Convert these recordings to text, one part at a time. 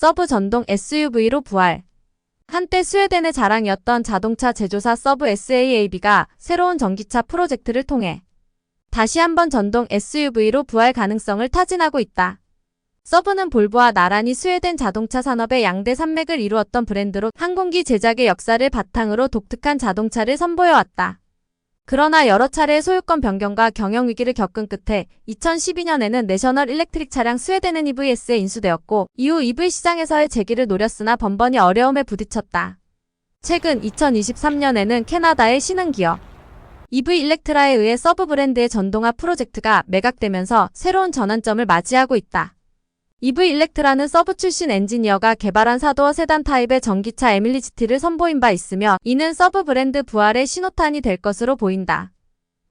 서브 전동 SUV로 부활. 한때 스웨덴의 자랑이었던 자동차 제조사 서브 SAAB가 새로운 전기차 프로젝트를 통해 다시 한번 전동 SUV로 부활 가능성을 타진하고 있다. 서브는 볼보와 나란히 스웨덴 자동차 산업의 양대 산맥을 이루었던 브랜드로 항공기 제작의 역사를 바탕으로 독특한 자동차를 선보여왔다. 그러나 여러 차례의 소유권 변경과 경영 위기를 겪은 끝에 2012년에는 내셔널 일렉트릭 차량 스웨덴 EVS에 인수되었고 이후 EV 시장에서의 재기를 노렸으나 번번이 어려움에 부딪혔다. 최근 2023년에는 캐나다의 신흥 기업 EV 일렉트라에 의해 서브 브랜드의 전동화 프로젝트가 매각되면서 새로운 전환점을 맞이하고 있다. EV 일렉트라는 서브 출신 엔지니어가 개발한 사도어 세단 타입의 전기차 에밀리 GT를 선보인 바 있으며 이는 서브 브랜드 부활의 신호탄이 될 것으로 보인다.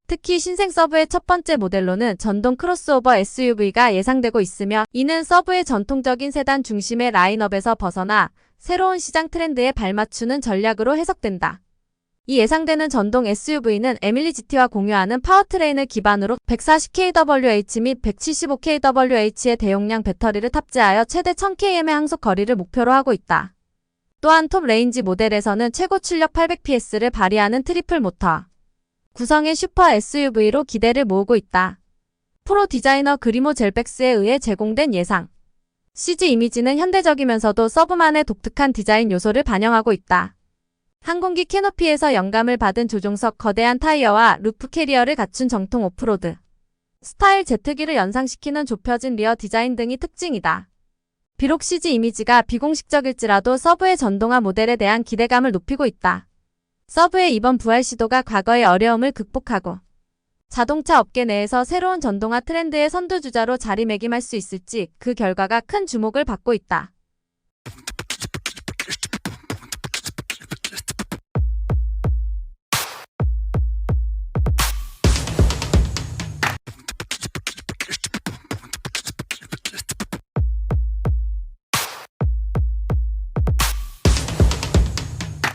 특히 신생 서브의 첫 번째 모델로는 전동 크로스오버 SUV가 예상되고 있으며 이는 서브의 전통적인 세단 중심의 라인업에서 벗어나 새로운 시장 트렌드에 발맞추는 전략으로 해석된다. 이 예상되는 전동 SUV는 에밀리 GT와 공유하는 파워트레인을 기반으로 140kWh 및 175kWh의 대용량 배터리를 탑재하여 최대 1000km의 항속 거리를 목표로 하고 있다. 또한 톱 레인지 모델에서는 최고 출력 800ps를 발휘하는 트리플 모터 구성의 슈퍼 SUV로 기대를 모으고 있다. 프로 디자이너 그리모 젤백스에 의해 제공된 예상. CG 이미지는 현대적이면서도 서브만의 독특한 디자인 요소를 반영하고 있다. 항공기 캐노피에서 영감을 받은 조종석 거대한 타이어와 루프 캐리어를 갖춘 정통 오프로드. 스타일 제트기를 연상시키는 좁혀진 리어 디자인 등이 특징이다. 비록 CG 이미지가 비공식적일지라도 서브의 전동화 모델에 대한 기대감을 높이고 있다. 서브의 이번 부활 시도가 과거의 어려움을 극복하고 자동차 업계 내에서 새로운 전동화 트렌드의 선두주자로 자리매김할 수 있을지 그 결과가 큰 주목을 받고 있다.